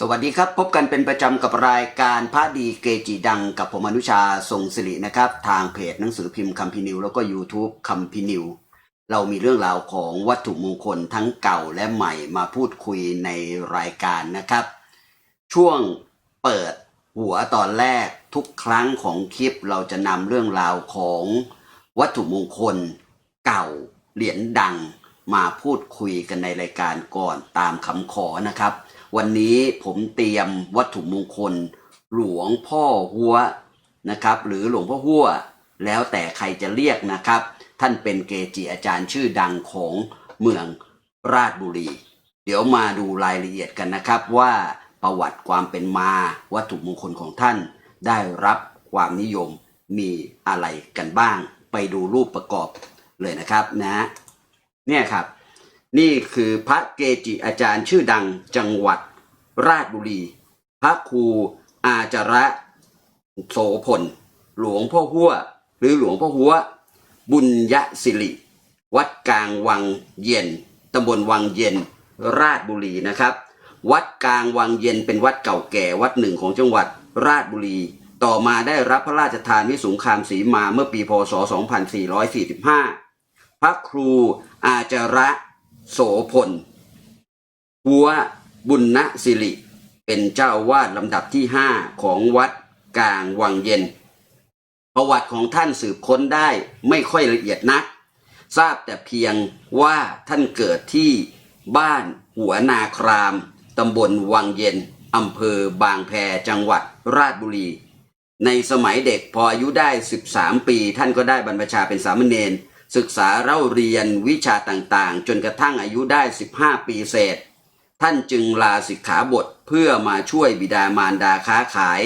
สวัสดีครับ พบกันเป็นประจำกับรายการพระดีเกจิดังกับผมอนุชาทรงสิรินะครับ ทางเพจหนังสือพิมพ์คัมพินิวแล้วก็ YouTube คัมพินิว เรามีเรื่องราวของวัตถุมงคลทั้งเก่าและใหม่มาพูดคุยในรายการนะครับ ช่วงเปิดหัวตอนแรกทุกครั้งของคลิปเราจะนำเรื่องราวของวัตถุมงคลเก่าเหรียญดังมาพูดคุยกันในรายการก่อนตามคำขอนะครับ วันนี้ผมเตรียมวัตถุมงคล หลวงพ่อหัวนะครับ หรือหลวงพ่อหัวแล้วแต่ใครจะเรียกนะครับ ท่านเป็นเกจิอาจารย์ชื่อดังของเมืองราชบุรี เดี๋ยวมาดูรายละเอียดกันนะครับว่าประวัติความเป็นมาวัตถุมงคลของท่าน ได้รับความนิยมมีอะไรกันบ้าง ไปดูรูปประกอบเลยนะครับนะเนี่ยครับ นี่คือพระเกจิอาจารย์ชื่อดังจังหวัดราชบุรี พระครูอาจาระโสพล หลวงพ่อหัว หรือหลวงพ่อหัว บุญยศิริ วัดกลางวังเย็นตำบลวังเย็นราชบุรีนะครับ วัดกลางวังเย็นเป็นวัดเก่าแก่วัดหนึ่งของจังหวัดราชบุรี ต่อมาได้รับพระราชทานวิสุงคามศรีมาเมื่อปีพศ 2445 พระครูอาจาระ โสพลหัวบุญณสิริ เป็นเจ้าวาดลำดับที่ห้าของวัดกลางวังเย็น ประวัติของท่านสืบค้นได้ไม่ค่อยละเอียดนัก ทราบแต่เพียงว่าท่านเกิดที่บ้านหัวนาครามตำบลวังเย็นอำเภอบางแพจังหวัดราชบุรี ในสมัยเด็กพออายุได้ 13 ปี ท่านก็ได้บรรพชาเป็นสามเณร ศึกษาเล่าเรียนวิชาต่างๆ จนกระทั่งอายุได้ 15 ปีเศษ ท่านจึงลาสิกขาบทเพื่อมาช่วยบิดามารดาค้าขาย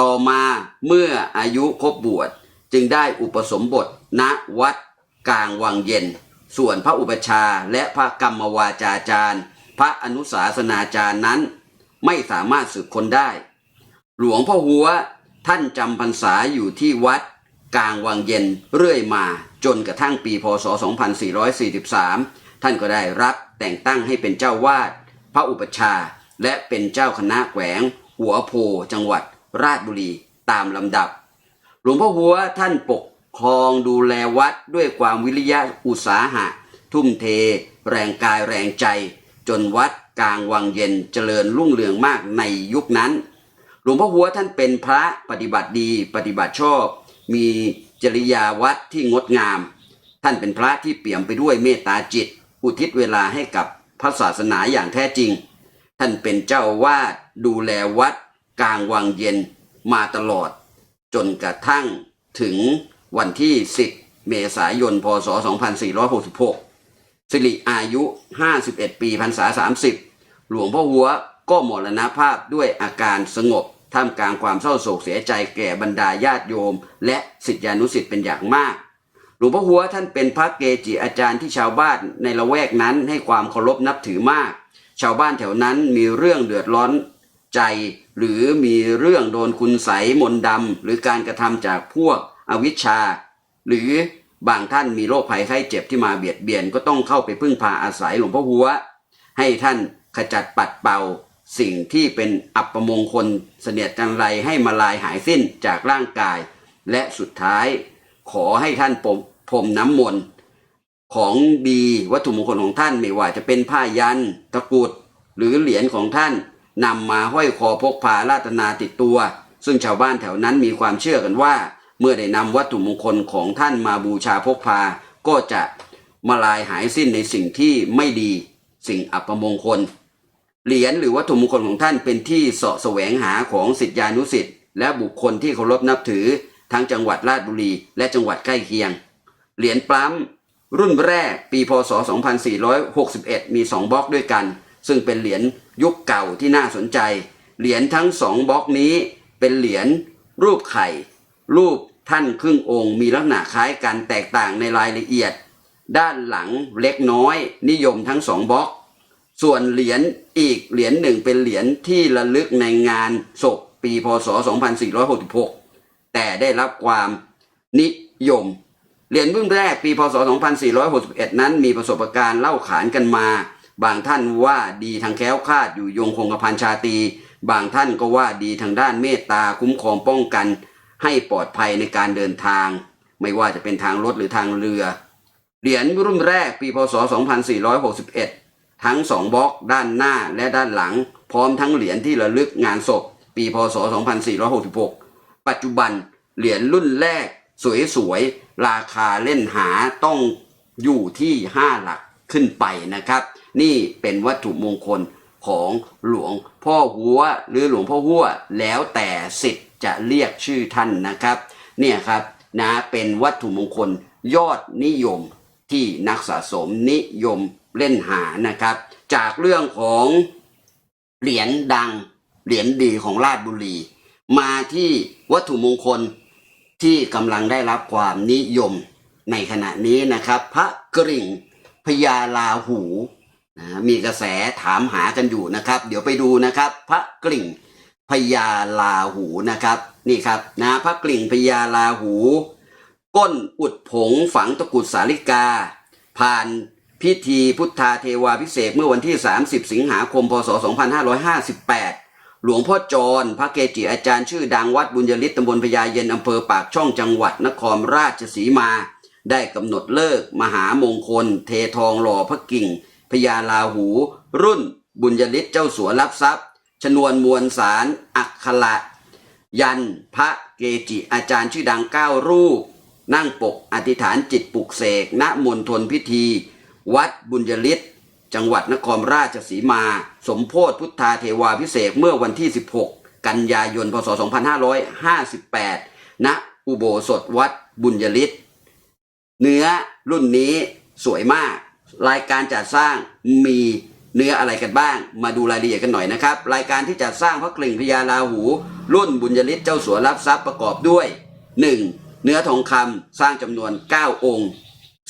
ต่อมาเมื่ออายุครบบวชจึงได้อุปสมบทณวัดกลางวังเย็น ส่วนพระอุปชาและพระกรรมวาจาจารย์ พระอนุสาสนาจารย์นั้น ไม่สามารถสืบคนได้ หลวงพ่อหัวท่านจำพรรษาอยู่ที่วัด กลางวังเย็นเรื่อยมาจนกระทั่งปีพศ 2443 ท่านก็ได้รับแต่งตั้งให้เป็นเจ้าวาด พระอุปชา และเป็นเจ้าคณะแขวง หัวโพจังหวัด ราชบุรีตามลำดับ หลวงพ่อหัวท่านปกครองดูแลวัดด้วยความวิริยะอุตสาหะ ทุ่มเท แรงกายแรงใจ จนวัดกลางวังเย็นเจริญรุ่งเรืองมากในยุคนั้น หลวงพ่อหัวท่านเป็นพระปฏิบัติดีปฏิบัติชอบ มีจริยาวัดที่งดงาม ท่านเป็นพระที่เปี่ยมไปด้วยเมตตาจิต อุทิศเวลาให้กับพระศาสนาอย่างแท้จริง ท่านเป็นเจ้าวาดดูแลวัดกลางวังเย็นมาตลอด จนกระทั่งถึงวันที่ 10 เมษายน พศ 2466 สิริอายุ 51 ปีพรรษา 30 หลวงพ่อหัวก็มรณภาพด้วยอาการสงบ ท่ามกลางความเศร้าโศกเสียใจแก่บรรดาญาติโยม และศิษยานุศิษย์เป็นอย่างมากหลวงพ่อหัวท่านเป็นพระเกจิอาจารย์ที่ชาวบ้านในละแวกนั้นให้ความเคารพนับถือมาก ชาวบ้านแถวนั้นมีเรื่องเดือดร้อนใจ หรือมีเรื่องโดนคุณใสมนดำหรือการกระทำจากพวกอวิชชา หรือบางท่านมีโรคภัยไข้เจ็บที่มาเบียดเบียนก็ต้องเข้าไปพึ่งพาอาศัยหลวงพ่อหัว ให้ท่านขจัดปัดเป่า สิ่งที่เป็นอัปมงคลเสนียดจังไรให้มาลายหายสิ้นจากร่างกาย และสุดท้ายขอให้ท่านปมพรมน้ำมนต์ของดีวัตถุมงคลของท่านไม่ว่าจะเป็นผ้ายันตะกรุดหรือเหรียญของท่านนำมาห้อยคอพกพาราตนาติดตัว ซึ่งชาวบ้านแถวนั้นมีความเชื่อกันว่า เมื่อได้นำวัตถุมงคลของท่านมาบูชาพกพา ก็จะมาลายหายสิ้นในสิ่งที่ไม่ดี สิ่งอัปมงคล เหรียญหรือวัตถุมงคลของท่านเป็นที่เสาะแสวงหาของสิทธิานุสิทธิ์และบุคคลที่เคารพนับถือทั้งจังหวัดราชบุรี และจังหวัดใกล้เคียง เหรียญปั๊มรุ่นแรกปีพศ 2461 มี 2บล็อกด้วยกัน ซึ่งเป็นเหรียญยุคเก่าที่น่าสนใจ เหรียญทั้งสองบล็อกนี้เป็นเหรียญรูปไข่ รูปท่านครึ่งองค์มีลักษณะคล้ายกันแตกต่างในรายละเอียด ด้านหลังเล็กน้อย นิยมทั้งสองบล็อก ส่วนเหรียญอีกเหรียญหนึ่งเป็นเหรียญที่ระลึกในงานศพปีพศ 2466 แต่ได้รับความนิยม เหรียญรุ่นแรกปีพศ 2461 นั้นมีประสบการณ์เล่าขานกันมา บางท่านว่าดีทางแค้วคาดอยู่ยงคงกระพันชาตี บางท่านก็ว่าดีทางด้านเมตตาคุ้มครองป้องกัน ให้ปลอดภัยในการเดินทาง ไม่ว่าจะเป็นทางรถหรือทางเรือ เหรียญรุ่นแรกปีพศ 2461 ทั้งสองบล็อกด้านหน้าและด้านหลัง พร้อมทั้งเหรียญที่ระลึกงานศพ ปีพศ 2466 ปัจจุบันเหรียญรุ่นแรก สวยๆ ราคาเล่นหาต้องอยู่ที่ 5 หลักขึ้นไปนะครับ นี่เป็นวัตถุมงคลของหลวงพ่อหัวหรือหลวงพ่อหัวแล้วแต่สิทธิ์จะเรียกชื่อท่านนะครับ เนี่ยครับนะเป็นวัตถุมงคลยอดนิยม ที่นักสะสมนิยมเล่นหานะครับ จากเรื่องของเหรียญดังเหรียญดีของราชบุรี มาที่วัตถุมงคลที่กำลังได้รับความนิยมในขณะนี้นะครับ พระกริ่งพญาลาหูนะมีกระแสถามหากันอยู่นะครับ เดี๋ยวไปดูนะครับ พระกริ่งพญาลาหูนะครับ นี่ครับนะพระกริ่งพญาลาหู ก้นอุดผงฝังตะกุดสาลิกา ผ่านพิธีพุทธาเทวาพิเศษเมื่อวันที่ 30 สิงหาคม พศ 2558 หลวงพ่อจร พระเกจิอาจารย์ชื่อดังวัดบุญยฤทธิ์ตำบลพญาเย็นอำเภอปากช่องจังหวัดนครราชสีมา ได้กำหนดเลิกมหามงคล เททองหล่อพระกิ่งพญาลาหู รุ่น บุญยฤทธิ์เจ้าสัวรับทรัพย์ ชนวนมวลสารอักขระยันพระเกจิอาจารย์ชื่อดังเก้ารูป นั่งปกอธิษฐานจิตปลุกเสกณมณฑลพิธี วัดบุญยฤทธิ์จังหวัดนครราชสีมา สมโพธิพุทธาเทวาพิเศษเมื่อวันที่ 16 กันยายน พศ 2558 ณ อุโบสถวัดบุญยฤทธิ์เนื้อรุ่นนี้สวยมาก รายการจัดสร้างมีเนื้ออะไรกันบ้าง มาดูรายละเอียดกันหน่อยนะครับ รายการที่จัดสร้างพระกลิ่งพญาลาหู รุ่นบุญยฤทธิ์เจ้าสัวรับทรัพย์ประกอบด้วย 1. เนื้อทองคำสร้างจำนวน 9 องค์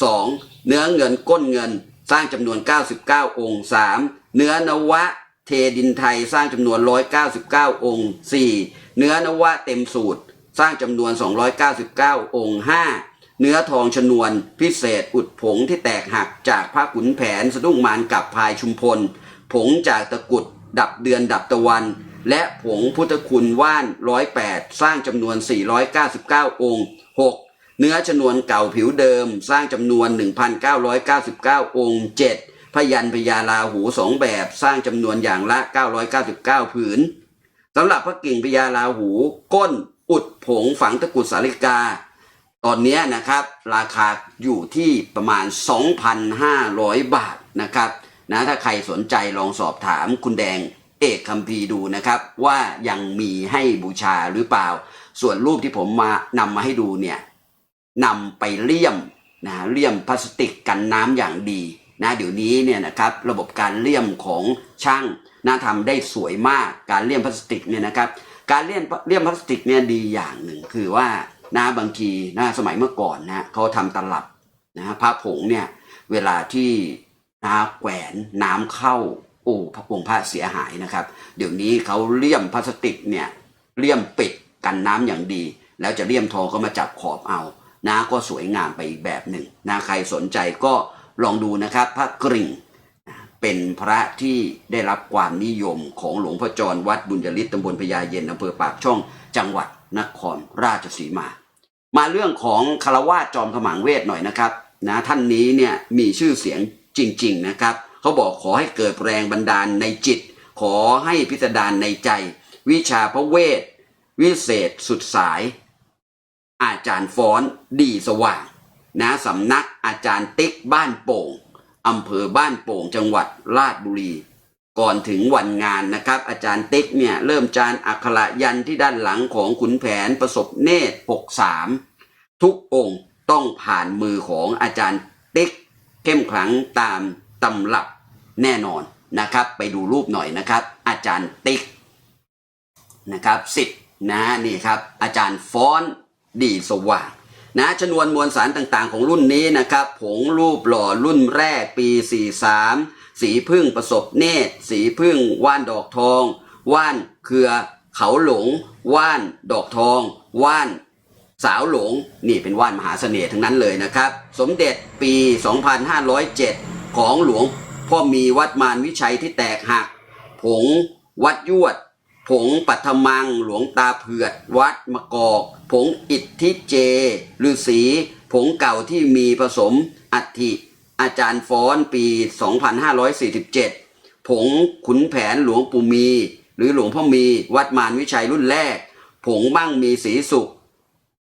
2. เนื้อเงินก้นเงินสร้างจำนวน 99 องค์ 3. เนื้อนวะเทดินไทยสร้างจำนวน 199 องค์ 4. เนื้อนวะเต็มสูตร สร้างจำนวน 299 องค์ 5. เนื้อทองชนวนพิเศษอุดผงที่แตกหักจากพระขุนแผนสะดุ้งมารกับพายชุมพล ผงจากตะกุดดับเดือนดับตะวัน และผงพุทธคุณว่านร้อยแปดสร้างจำนวน 499 องค์ 6. เนื้อชนวนเก่าผิวเดิม สร้างจำนวน 1,999 องค์ 7. พยันพญาลาหูสองแบบ สร้างจำนวนอย่างละ 999 ผืนสำหรับพระกิ่งพญาลาหู ก้นอุดผงฝังตะกุดสาลิกา ตอนนี้นะครับราคาอยู่ที่ประมาณ 2,500 บาทนะครับนะถ้าใครสนใจลองสอบถามคุณแดง เอกคัมพีร์ดูนะครับว่ายังมีให้บูชาหรือเปล่า ส่วนรูปที่ผมมานำมาให้ดูเนี่ยนำไปเลี่ยมนะเลี่ยมพลาสติกกันน้ำอย่างดีนะเดี๋ยวนี้เนี่ยนะครับระบบการเลี่ยมของช่างน่าทำได้สวยมากการเลี่ยมพลาสติกเนี่ยนะครับ การเลี่ยมเลี่ยมพลาสติกเนี่ยดีอย่างหนึ่งคือว่านะบางทีนะสมัยเมื่อก่อนนะเขาทำตลับนะพระผงเนี่ยเวลาที่นาแขวนน้ำเข้า อ้พระองค์พระเสียหายนะครับ เดี๋ยวนี้เขาเลี่ยมพลาสติกเนี่ยเลี่ยมปิดกันน้ำอย่างดี แล้วจะเลี่ยมทองก็มาจับขอบเอานะก็สวยงามไปอีกแบบหนึ่งนะใครสนใจก็ลองดูนะครับ พระกริ่งเป็นพระที่ได้รับความนิยมของหลวงพ่อจรวัดบุญยฤทธิ์ตำบลพญาเย็นอำเภอปากช่องจังหวัดนครราชสีมา มาเรื่องของคารวาสจอมขมังเวทหน่อยนะครับนะท่านนี้เนี่ยมีชื่อเสียงจริง ๆนะครับ เขาบอกขอให้เกิดแรงบันดาลในจิต ขอให้พิสดารในใจ วิชาพระเวท วิเศษสุดสาย อาจารย์ฟ้อนดีสว่าง นะสำนักอาจารย์ติ๊กบ้านโป่งอำเภอบ้านโป่งจังหวัดราชบุรี ก่อนถึงวันงานนะครับ อาจารย์ติ๊กเนี่ยเริ่มจานอักขระยันที่ด้านหลังของขุนแผนประสบเนตร63ทุกองค์ต้องผ่านมือของอาจารย์ติ๊กเข้มขลังตาม ตำรับแน่นอนนะครับ ไปดูรูปหน่อยนะครับ อาจารย์ติ๊กนะครับสิทธิ์นะนี่ครับ อาจารย์ฟ้อนดีสว่างนะชนวนมวลสารต่างๆ ของรุ่นนี้นะครับ ผงรูปหล่อรุ่นแรกปี 43 สีพึ่งประสบเนตร สีพึ่งว่านดอกทอง ว่านเครือเขาหลง ว่านดอกทอง ว่านสาวหลง นี่เป็นว่านมหาเสน่ห์ทั้งนั้นเลยนะครับ สมเด็จปี 2507 ของหลวงพ่อมีวัดมารวิชัยที่แตกหัก ผงวัดยวด ผงปัทมังหลวงตาเผือด วัดมะกอก ผงอิทธิเจฤาษีผงเก่าที่มีผสมอัฐิอาจารย์ฟ้อนปี 2547 ผงขุนแผนหลวงปู่มี หรือหลวงพ่อมีวัดมารวิชัยรุ่นแรก ผงมั่งมีสีสุข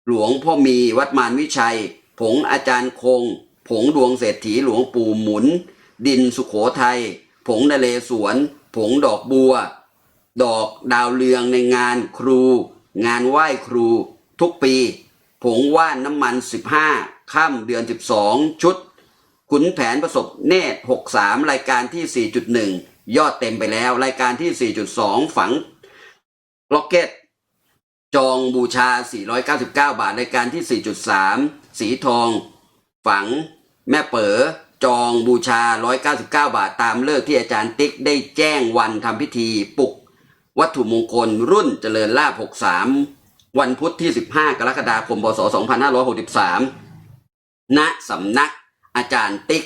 หลวงพ่อมีวัดมารวิชัย ผงอาจารย์คง ผงดวงเศรษฐีหลวงปู่หมุน ดินสุขโขทัย ผงนเลสวน ผงดอกบัว ดอกดาวเรืองในงานครู งานไหว้ครู ทุกปี ผงว่านน้ำมัน 15ค่ำเดือน 12 ชุด ขุนแผนประสบเนตร63 รายการที่ 4.1 ยอดเต็มไปแล้ว รายการที่ 4.2 ฝังล็อกเก็ตจองบูชา 499 บาท รายการที่ 4.3 สีทอง ฝัง แม่เป๋อจองบูชา 199 บาทตามเลิกที่อาจารย์ติ๊กได้แจ้งวันทำพิธีปลุก วัตถุมงคลรุ่นเจริญลาภ63 วันพุธที่ 15 กรกฎาคมพศ2563 ณสำนักอาจารย์ติ๊ก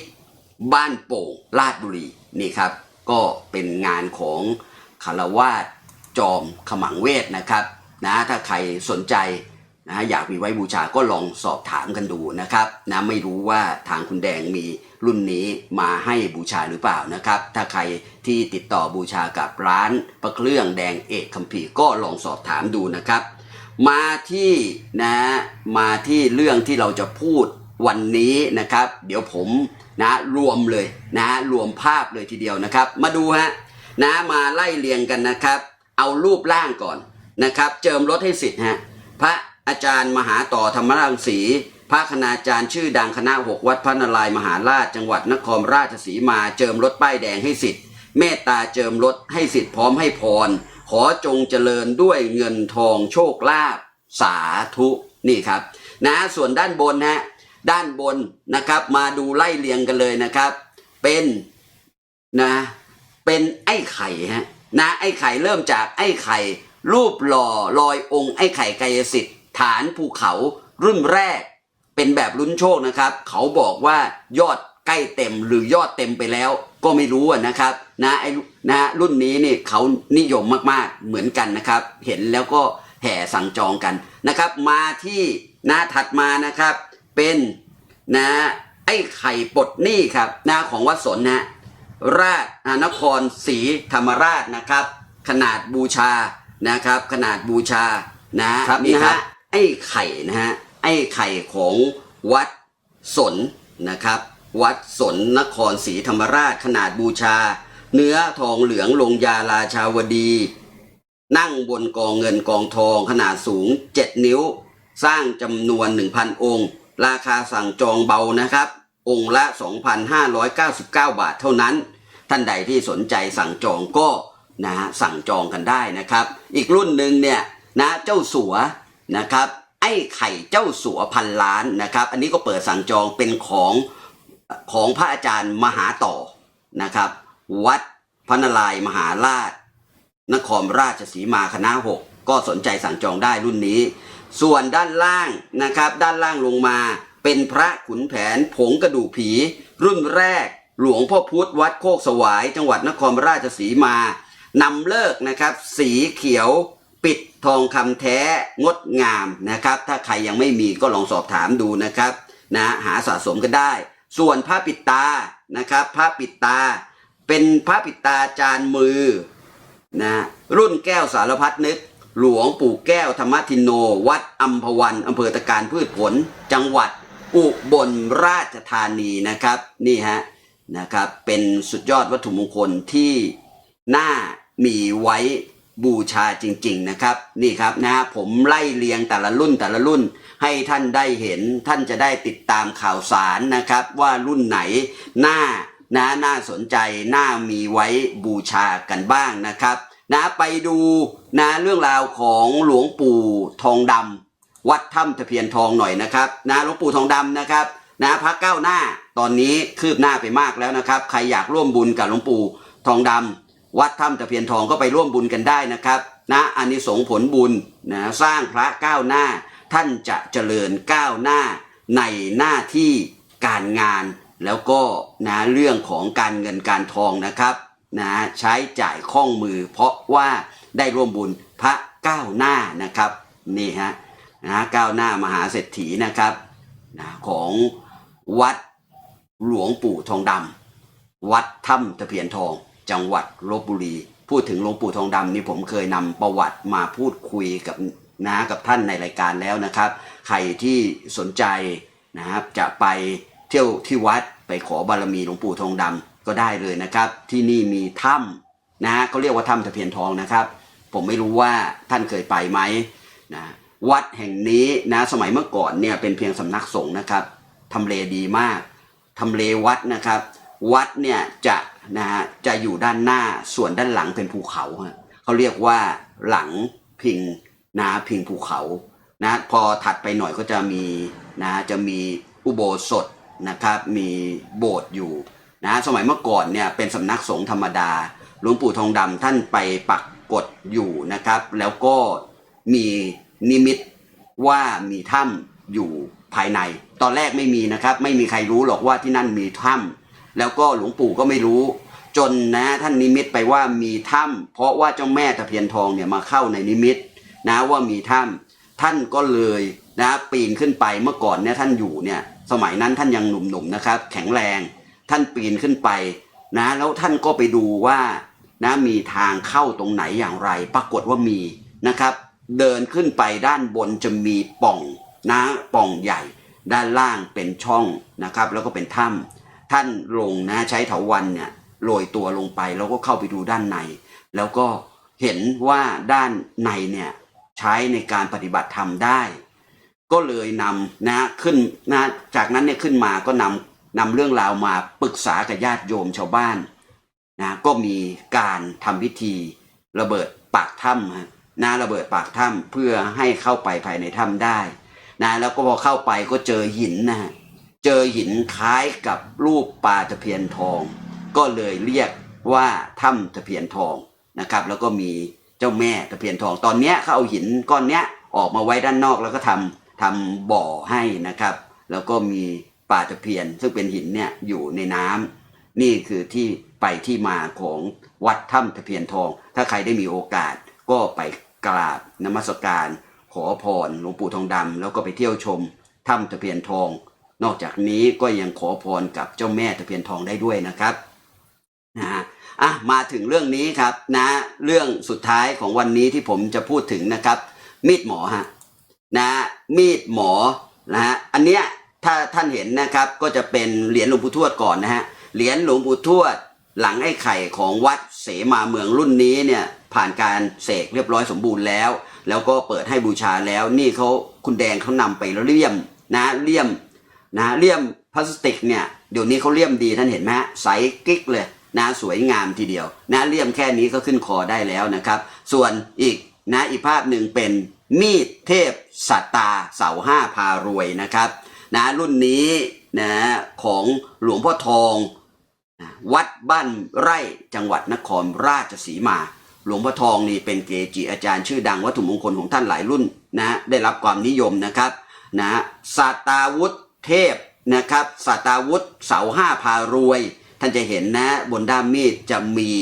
บ้านโป่งลาดบุรีนี่ครับ ก็เป็นงานของคารวาสจอมขมังเวทนะครับ นะถ้าใครสนใจ นะอยากมีไว้บูชาก็ลองสอบถามกันดูนะครับนะไม่รู้ว่าทางคุณแดงมีรุ่นนี้มาให้บูชาหรือเปล่านะครับ ถ้าใครที่ติดต่อบูชากับร้านประเครื่องแดงเอกคัมภีร์ก็ลองสอบถามดูนะครับ มาที่นะมาที่เรื่องที่เราจะพูดวันนี้นะครับ เดี๋ยวผมนะรวมเลยนะรวมภาพเลยทีเดียวนะครับ มาดูฮะนะมาไล่เรียงกันนะครับ เอารูปร่างก่อนนะครับ เจิมรถให้สิทธิ์ฮะพระ อาจารย์มหาต่อธรรมรังสีพระคณาจารย์ชื่อดังคณะหกวัดพระนารายมหาราชจังหวัดนครราชสีมาเจิมรถป้ายแดงให้สิทธิ์เมตตาเจิมรถให้สิทธิ์พร้อมให้พร ขอจงเจริญด้วยเงินทองโชคลาภสาธุนี่ครับ นะส่วนด้านบนฮะด้านบนนะครับ มาดูไล่เรียงกันเลยนะครับ เป็นนะเป็นไอ้ไข่ฮะนะไอ้ไข่เริ่มจากไอ้ไข่ รูปหล่อลอยองค์ไอ้ไข่กายสิทธิ์ ฐานภูเขารุ่นแรก เป็นแบบลุ้นโชคนะครับ เขาบอกว่ายอดใกล้เต็มหรือยอดเต็มไปแล้ว ก็ไม่รู้อะนะครับนะไอ้นะรุ่นนี้นี่เขานิยมมากๆเหมือนกันนะครับ เห็นแล้วก็แห่สั่งจองกันนะครับ มาที่นะถัดมานะครับเป็นนะไอ้ไข่ปลดหนี้ครับนะของวัดสนนะราชอ่านครศรีธรรมราชนะครับ ขนาดบูชานะครับ ขนาดบูชานะครับนี่ฮะ ไอ้ไข่นะฮะไอ้ไข่ของวัดสนนะครับ วัดสนนครศรีธรรมราชขนาดบูชา เนื้อทองเหลืองลงยาราชาวดี นั่งบนกองเงินกองทองขนาดสูง 7 นิ้ว สร้างจำนวน 1,000 องค์ ราคาสั่งจองเบานะครับ องค์ละ 2,599 บาทเท่านั้น ท่านใดที่สนใจสั่งจองก็นะฮะสั่งจองกันได้นะครับ อีกรุ่นหนึ่งเนี่ยนะเจ้าสัว นะครับ ไอ้ไข่เจ้าสัวพันล้านนะครับ อันนี้ก็เปิดสั่งจองเป็นของของพระอาจารย์มหาต่อนะครับ วัดพระนารายมหาราช นครราชสีมาคณะหกก็สนใจสั่งจองได้รุ่นนี้ ส่วนด้านล่างนะครับ ด้านล่างลงมาเป็นพระขุนแผนผงกระดูกผี รุ่นแรก หลวงพ่อพุธวัดโคกสวาย จังหวัดนครราชสีมานำเลิกนะครับ สีเขียว ปิดทองคำแท้งดงามนะครับ ถ้าใครยังไม่มีก็ลองสอบถามดูนะครับนะหาสะสมกันได้ ส่วนพระปิดตานะครับพระปิดตา เป็นพระปิดตาจานมือนะรุ่นแก้วสารพัดนึก หลวงปู่แก้วธรรมทินโน วัดอัมพวันอำเภอตะการพืชผล จังหวัดอุบลราชธานีนะครับนี่ฮะนะครับเป็นสุดยอดวัตถุมงคลที่น่ามีไว้ บูชาจริง ๆนะครับ นี่ครับนะผมไล่เรียงแต่ละรุ่นแต่ละรุ่น ให้ท่านได้เห็นท่านจะได้ติดตามข่าวสารนะครับ ว่ารุ่นไหนน่านะน่าสนใจน่ามีไว้บูชากันบ้างนะครับนะไปดูนะเรื่องราวของหลวงปู่ทองดำวัดถ้ำตะเพียนทองหน่อยนะครับนะหลวงปู่ทองดำนะครับนะพระก้าวหน้าตอนนี้คืบหน้าไปมากแล้วนะครับ ใครอยากร่วมบุญกับหลวงปู่ทองดำ วัดถ้ำตะเพียนทองก็ไปร่วมบุญกันได้นะครับนะอานิสงส์ผลบุญนะสร้างพระก้าวหน้า ท่านจะเจริญก้าวหน้าในหน้าที่การงาน แล้วก็นะเรื่องของการเงินการทองนะครับนะใช้จ่ายคล่องมือ เพราะว่าได้ร่วมบุญพระก้าวหน้านะครับนี่ฮะนะก้าวหน้ามหาเศรษฐีนะครับนะของวัดหลวงปู่ทองดำวัดถ้ำตะเพียนทอง จังหวัดลบบุรี พูดถึงหลวงปู่ทองดำนี่ผมเคยนำประวัติมาพูดคุยกับนะกับท่านในรายการแล้วนะครับ ใครที่สนใจนะครับจะไปเที่ยวที่วัดไปขอบารมีหลวงปู่ทองดำก็ได้เลยนะครับ ที่นี่มีถ้ำนะเขาเรียกว่าถ้ำตะเพียนทองนะครับ ผมไม่รู้ว่าท่านเคยไปไหมนะวัดแห่งนี้นะสมัยเมื่อก่อนเนี่ยเป็นเพียงสำนักสงฆ์นะครับทำเลดีมากทำเลวัดนะครับ วัดเนี่ยจะ นะฮะจะอยู่ด้านหน้าส่วนด้านหลังเป็นภูเขาเขาเรียกว่าหลังพิงนะพิงภูเขานะพอถัดไปหน่อยก็จะมีนะจะมีอุโบสถนะครับมีโบสถ์อยู่นะสมัยเมื่อก่อนเนี่ยเป็นสำนักสงฆ์ธรรมดาหลวงปู่ทองดำท่านไปปักกฎอยู่นะครับ แล้วก็มีนิมิตว่ามีถ้ำอยู่ภายใน ตอนแรกไม่มีนะครับ ไม่มีใครรู้หรอกว่าที่นั่นมีถ้ำ แล้วก็หลวงปู่ก็ไม่รู้ จนนะท่านนิมิตไปว่ามีถ้ำเพราะว่าเจ้าแม่ตะเพียนทองเนี่ยมาเข้าในนิมิตนะว่ามีถ้ำท่านก็เลยนะปีนขึ้นไปเมื่อก่อนเนี่ยท่านอยู่เนี่ยสมัยนั้นท่านยังหนุ่มๆนะครับ แข็งแรง ท่านปีนขึ้นไปนะแล้วท่านก็ไปดูว่านะมีทางเข้าตรงไหนอย่างไร ปรากฏว่ามีนะครับ เดินขึ้นไปด้านบนจะมีป่องนะป่องใหญ่ ด้านล่างเป็นช่องนะครับ แล้วก็เป็นถ้ำ ท่านลงนะใช้เถาวันเนี่ยโรยตัวลงไปแล้วก็เข้าไปดูด้านใน แล้วก็เห็นว่าด้านในเนี่ยใช้ในการปฏิบัติธรรมได้ ก็เลยนำนะขึ้นนะจากนั้นเนี่ยขึ้นมาก็นำนำเรื่องราวมาปรึกษากับญาติโยมชาวบ้านนะก็มีการทำพิธีระเบิดปากถ้ำนะระเบิดปากถ้ำเพื่อให้เข้าไปภายในถ้ำได้นะแล้วก็พอเข้าไปก็เจอหินนะฮะ เจอหินคล้ายกับรูปปลาตะเพียนทอง ก็เลยเรียกว่าถ้ำตะเพียนทองนะครับ แล้วก็มีเจ้าแม่ตะเพียนทอง ตอนนี้เขาเอาหินก้อนเนี้ยออกมาไว้ด้านนอกแล้วก็ทำทำบ่อให้นะครับ แล้วก็มีปลาตะเพียนซึ่งเป็นหินเนี่ยอยู่ในน้ำนี่คือที่ไปที่มาของวัดถ้ำตะเพียนทอง ถ้าใครได้มีโอกาสก็ไปกราบนมัสการ ขอพรหลวงปู่ทองดำแล้วก็ไปเที่ยวชมถ้ำตะเพียนทอง นอกจากนี้ก็ยังขอพรกับเจ้าแม่ตะเพียนทองได้ด้วยนะครับนะฮะอะมาถึงเรื่องนี้ครับนะเรื่องสุดท้ายของวันนี้ที่ผมจะพูดถึงนะครับ มีดหมอฮะนะมีดหมอนะฮะอันเนี้ยถ้าท่านเห็นนะครับก็จะเป็นเหรียญหลวงปู่ทวดก่อนนะฮะเหรียญหลวงปู่ทวดหลังไอ้ไข่ของวัดเสมาเมืองรุ่นนี้เนี่ยผ่านการเสกเรียบร้อยสมบูรณ์แล้ว แล้วก็เปิดให้บูชาแล้วนี่เขาคุณแดงเขานำไปเลี่ยมนะเลี่ยม นะเลี่ยมพลาสติกเนี่ยเดี๋ยวนี้เขาเลี่ยมดีท่านเห็นไหมฮะใสกิ๊กเลยนะสวยงามทีเดียวนะเลี่ยมแค่นี้ก็ขึ้นคอได้แล้วนะครับ ส่วนอีกนะอีกภาพหนึ่งเป็นมีดเทพสัตตาเสาห้าพารวยนะครับนะรุ่นนี้นะของหลวงพ่อทองนะวัดบ้านไร่จังหวัดนครราชสีมา หลวงพ่อทองนี่เป็นเกจิอาจารย์ชื่อดังวัตถุมงคลของท่านหลายรุ่นนะได้รับความนิยมนะครับนะสาตาวุธ เทพนะครับสาตาวุธเสาห้าพารวย ท่านจะเห็นนะบนด้ามมีดจะมี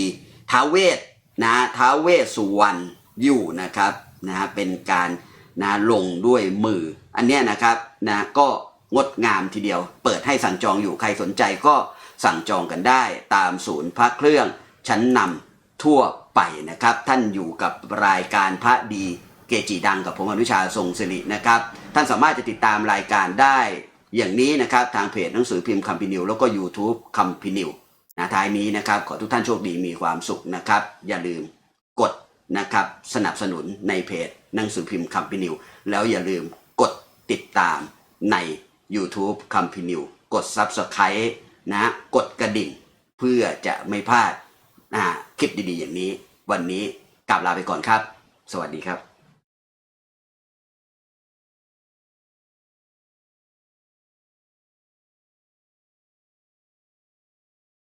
ท้าเวสนะท้าเวสสุวรรณอยู่นะครับนะเป็นการนะลงด้วยมือ อันเนี้ยนะครับนะก็งดงามทีเดียว เปิดให้สั่งจองอยู่ใครสนใจก็สั่งจองกันได้ตามศูนย์พระเครื่องชั้นนำทั่วไปนะครับ ท่านอยู่กับรายการพระดีเกจิดังกับผมอนุชาทรงสิรินะครับ ท่านสามารถจะติดตามรายการได้ อย่างนี้นะครับทางเพจหนังสือพิมพ์คัมพินิวแล้วก็ YouTube คัมพินิวนะท้ายนี้นะครับ ขอทุกท่านโชคดีมีความสุขนะครับ อย่าลืมกดนะครับสนับสนุนในเพจหนังสือพิมพ์คัมพินิวแล้วอย่าลืมกดติดตามใน YouTube คัมพินิวกด Subscribe นะกดกระดิ่งเพื่อจะไม่พลาดอ่าคลิปดีๆ อย่างนี้ วันนี้กลับลาไปก่อนครับ สวัสดีครับ